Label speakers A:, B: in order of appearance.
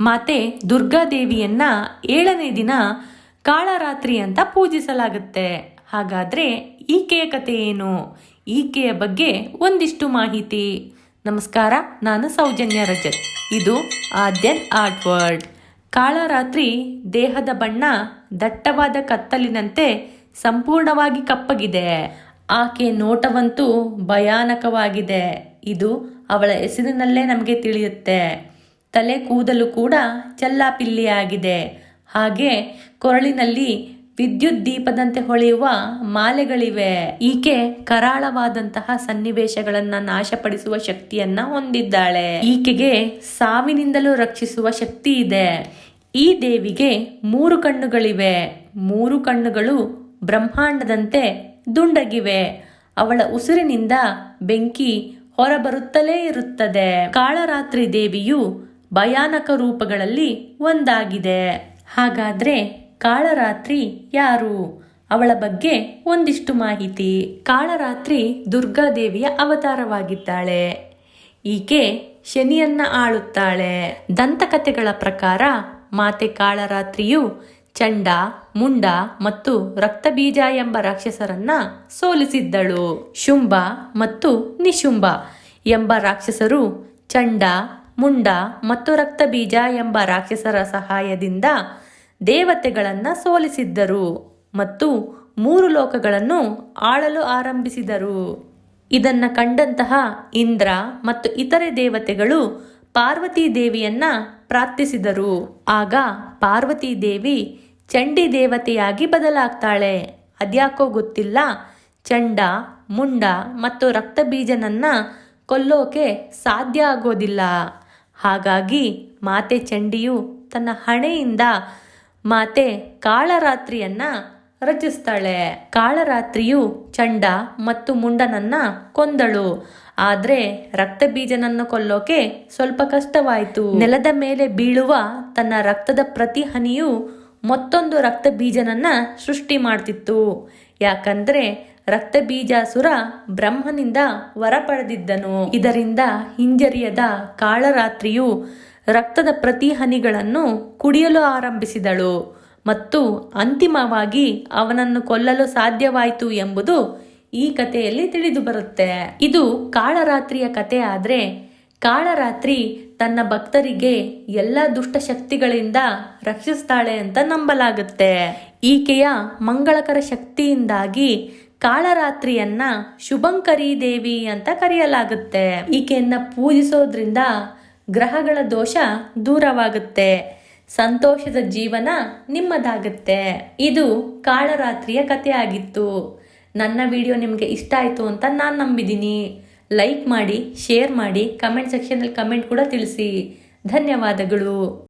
A: ಮಾತೆ ದುರ್ಗಾದೇವಿಯನ್ನ ಏಳನೇ ದಿನ ಕಾಳರಾತ್ರಿ ಅಂತ ಪೂಜಿಸಲಾಗುತ್ತೆ. ಹಾಗಾದ್ರೆ ಈಕೆಯ ಕಥೆ ಏನು? ಈಕೆಯ ಬಗ್ಗೆ ಒಂದಿಷ್ಟು ಮಾಹಿತಿ. ನಮಸ್ಕಾರ, ನಾನು ಸೌಜನ್ಯ ರಜತ್. ಇದು ಆದ್ಯನ್ ಆರ್ಟ್ ವರ್ಲ್ಡ್. ಕಾಳರಾತ್ರಿ ದೇಹದ ಬಣ್ಣ ದಟ್ಟವಾದ ಕತ್ತಲಿನಂತೆ ಸಂಪೂರ್ಣವಾಗಿ ಕಪ್ಪಗಿದೆ. ಆಕೆ ನೋಟವಂತೂ ಭಯಾನಕವಾಗಿದೆ. ಇದು ಅವಳ ಹೆಸರಿನಲ್ಲೇ ನಮಗೆ ತಿಳಿಯುತ್ತೆ. ತಲೆ ಕೂದಲು ಕೂಡ ಚಲ್ಲಾಪಿಲ್ಲಿಯಾಗಿದೆ. ಹಾಗೆ ಕೊರಳಿನಲ್ಲಿ ವಿದ್ಯುತ್ ದೀಪದಂತೆ ಹೊಳೆಯುವ ಮಾಲೆಗಳಿವೆ. ಈಕೆ ಕರಾಳವಾದಂತಹ ಸನ್ನಿವೇಶಗಳನ್ನ ನಾಶಪಡಿಸುವ ಶಕ್ತಿಯನ್ನ ಹೊಂದಿದ್ದಾಳೆ. ಈಕೆಗೆ ಸಾವಿನಿಂದಲೂ ರಕ್ಷಿಸುವ ಶಕ್ತಿ ಇದೆ. ಈ ದೇವಿಗೆ ಮೂರು ಕಣ್ಣುಗಳಿವೆ. ಮೂರು ಕಣ್ಣುಗಳು ಬ್ರಹ್ಮಾಂಡದಂತೆ ದುಂಡಗಿವೆ. ಅವಳ ಉಸಿರಿನಿಂದ ಬೆಂಕಿ ಹೊರಬರುತ್ತಲೇ ಇರುತ್ತದೆ. ಕಾಳರಾತ್ರಿ ದೇವಿಯು ಭಯಾನಕ ರೂಪಗಳಲ್ಲಿ ಒಂದಾಗಿದೆ. ಹಾಗಾದ್ರೆ ಕಾಳರಾತ್ರಿ ಯಾರು? ಅವಳ ಬಗ್ಗೆ ಒಂದಿಷ್ಟು ಮಾಹಿತಿ. ಕಾಳರಾತ್ರಿ ದುರ್ಗಾದೇವಿಯ ಅವತಾರವಾಗಿದ್ದಾಳೆ. ಈಕೆ ಶನಿಯನ್ನ ಆಳುತ್ತಾಳೆ. ದಂತಕಥೆಗಳ ಪ್ರಕಾರ ಮಾತೆ ಕಾಳರಾತ್ರಿಯು ಚಂಡ, ಮುಂಡ ಮತ್ತು ರಕ್ತಬೀಜ ಎಂಬ ರಾಕ್ಷಸರನ್ನ ಸೋಲಿಸಿದ್ದಳು. ಶುಂಭ ಮತ್ತು ನಿಶುಂಭ ಎಂಬ ರಾಕ್ಷಸರು ಚಂಡ ಮುಂಡ ಮತ್ತು ರಕ್ತಬೀಜ ಎಂಬ ರಾಕ್ಷಸರ ಸಹಾಯದಿಂದ ದೇವತೆಗಳನ್ನು ಸೋಲಿಸಿದ್ದರು ಮತ್ತು ಮೂರು ಲೋಕಗಳನ್ನು ಆಳಲು ಆರಂಭಿಸಿದರು. ಇದನ್ನು ಕಂಡಂತಹ ಇಂದ್ರ ಮತ್ತು ಇತರೆ ದೇವತೆಗಳು ಪಾರ್ವತಿ ದೇವಿಯನ್ನ ಪ್ರಾರ್ಥಿಸಿದರು. ಆಗ ಪಾರ್ವತಿ ದೇವಿ ಚಂಡಿ ದೇವತೆಯಾಗಿ ಬದಲಾಗ್ತಾಳೆ. ಅದ್ಯಾಕೋ ಗೊತ್ತಿಲ್ಲ. ಚಂಡ, ಮುಂಡ ಮತ್ತು ರಕ್ತಬೀಜನನ್ನ ಕೊಲ್ಲೋಕೆ ಸಾಧ್ಯ ಆಗೋದಿಲ್ಲ. ಹಾಗಾಗಿ ಮಾತೆ ಚಂಡಿಯು ತನ್ನ ಹಣೆಯಿಂದ ಮಾತೆ ಕಾಳರಾತ್ರಿಯನ್ನ ರಚಿಸ್ತಾಳೆ. ಕಾಳರಾತ್ರಿಯು ಚಂಡ ಮತ್ತು ಮುಂಡನನ್ನ ಕೊಂದಳು. ಆದ್ರೆ ರಕ್ತಬೀಜನನ್ನು ಕೊಲ್ಲೋಕೆ ಸ್ವಲ್ಪ ಕಷ್ಟವಾಯಿತು. ನೆಲದ ಮೇಲೆ ಬೀಳುವ ತನ್ನ ರಕ್ತದ ಪ್ರತಿ ಹನಿಯು ಮತ್ತೊಂದು ರಕ್ತ ಬೀಜನನ್ನ ಸೃಷ್ಟಿ ಮಾಡ್ತಿತ್ತು. ಯಾಕಂದ್ರೆ ರಕ್ತ ಬೀಜಾಸುರ ಬ್ರಹ್ಮನಿಂದ ವರ ಪಡೆದಿದ್ದನು ಇದರಿಂದ ಹಿಂಜರಿಯದ ಕಾಳರಾತ್ರಿಯು ರಕ್ತದ ಪ್ರತಿ ಹನಿಗಳನ್ನು ಕುಡಿಯಲು ಆರಂಭಿಸಿದಳು ಮತ್ತು ಅಂತಿಮವಾಗಿ ಅವನನ್ನು ಕೊಲ್ಲಲು ಸಾಧ್ಯವಾಯಿತು ಎಂಬುದು ಈ ಕಥೆಯಲ್ಲಿ ತಿಳಿದು ಬರುತ್ತೆ ಇದು ಕಾಳರಾತ್ರಿಯ ಕಥೆ ಆದ್ರೆ ಕಾಳರಾತ್ರಿ ತನ್ನ ಭಕ್ತರಿಗೆ ಎಲ್ಲ ದುಷ್ಟ ಶಕ್ತಿಗಳಿಂದ ರಕ್ಷಿಸ್ತಾಳೆ ಅಂತ ನಂಬಲಾಗುತ್ತೆ. ಈಕೆಯ ಮಂಗಳಕರ ಶಕ್ತಿಯಿಂದಾಗಿ ಕಾಳರಾತ್ರಿಯನ್ನ ಶುಭಂಕರಿ ದೇವಿ ಅಂತ ಕರೆಯಲಾಗುತ್ತೆ. ಈಕೆಯನ್ನ ಪೂಜಿಸೋದ್ರಿಂದ ಗ್ರಹಗಳ ದೋಷ ದೂರವಾಗುತ್ತೆ. ಸಂತೋಷದ ಜೀವನ ನಿಮ್ಮದಾಗುತ್ತೆ. ಇದು ಕಾಳರಾತ್ರಿಯ ಕಥೆ ಆಗಿತ್ತು ನನ್ನ ವಿಡಿಯೋ ನಿಮಗೆ ಇಷ್ಟ ಆಯಿತು ಅಂತ ನಾನು ನಂಬಿದ್ದೀನಿ ಲೈಕ್ ಮಾಡಿ ಶೇರ್ ಮಾಡಿ ಕಮೆಂಟ್ ಸೆಕ್ಷನಲ್ಲಿ ಕಮೆಂಟ್ ಕೂಡ ತಿಳಿಸಿ. ಧನ್ಯವಾದಗಳು.